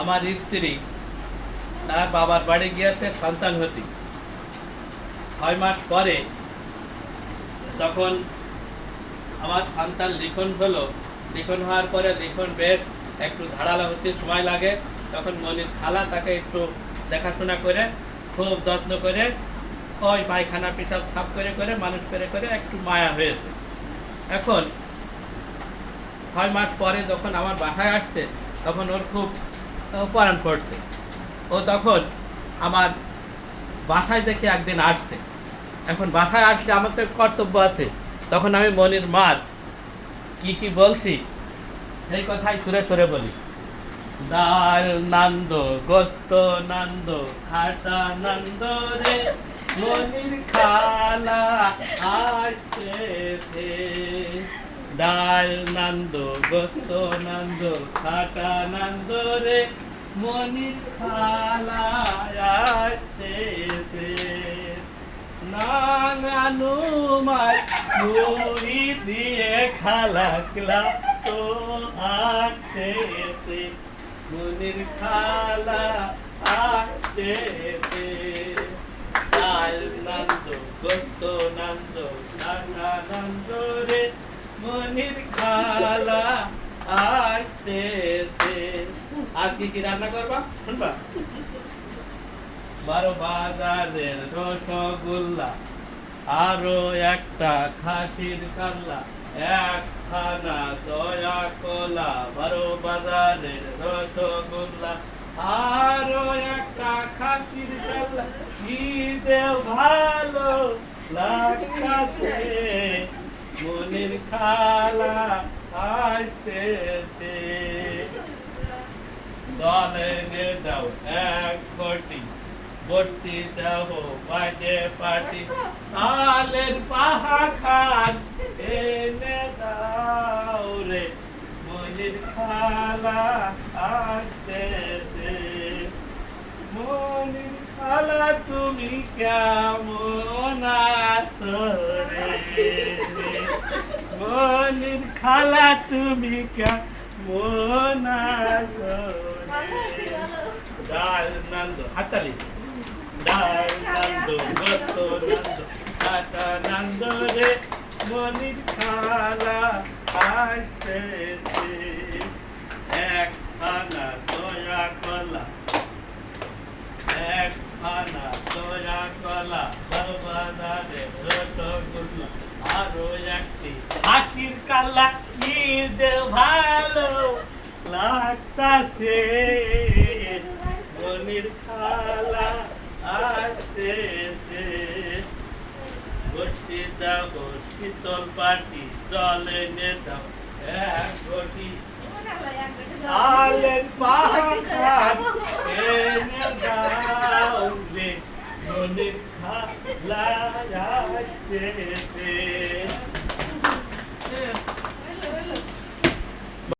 আমার স্ত্রী, তার বাবার বাড়ি গিয়েছে সন্তান হতি। ছয় মাস পরে তখন আমার সন্তান লিখন হলো, লিখন হওয়ার পরে লিখন বেশ একটু ধারালো হতে সময় লাগে। তখন মনির খালা তাকে একটু দেখাশোনা করে, খুব যত্ন করে ওই পায়খানা পিসাব সাফ করে করে, মানুষ করে করে একটু মায়া হয়েছে। এখন ছয় মাস পরে যখন আমার বাসায় আসছে, তখন ওর খুব পরাণ পড়ছে ও তখন আমার বাসায় দেখে একদিন আসছে। এখন বাসায় আসলে আমার তো কর্তব্য আছে। তখন আমি মনির, মার, কি কি বলছি? সেই কথাই সুরে সুরে বলি। ডাল নান্দ, গোস্ত নান্দ, খাটা নান্দ রে, মনির খালা আসছে ডাল নান্দ গোস্ত নান্দ, খাটা নান্দ রে, মনির খালা আসছে নাঙানু মাই মুড়ি দিয়ে খালা ক্লা তো আসছে মনির খালা আসছে ডাল নন্দ গোস্ত নন্দ নানা নন্দ মনির খালা আসছে আর কি কি রান্না করবা? শুনবা? বারো বাজারের রসগোল্লা, আরও একটা খাসির কাল্লা, একখানা দয়া কলা, বারো বাজারের রসগোল্লা, আরও একটা খাসির কাল্লা। ঈদে ভালো লাগছে মনের খালা আসতেছে দলে দাও এক কোটি বটি দাও বাজে পাটি। তালের পাহা খান এনে দাও রে, মনির খালা আসতে মনির খালা তুমি কেমন আছো মনির খালা তুমি কেমন আছো রে ডাল নন্দ হাতালি ডাল নন্দ গোস্ত নন্দ কাটা নন্দ রে মনির খালা আসছে এক খানা দয়া কলা এক খানা দয়া কলা বাবাদারে রসগোল্লা আরও একটি হাসির কাল্লা দে ভালো লাগতাছে। মনির খালা আসতেছে। গোষ্ঠী দাও শীতল পাটি জলে নে দাও। এক ঘটি আলেন পাখান এনে দাও রে। মনির খালা আসতেছে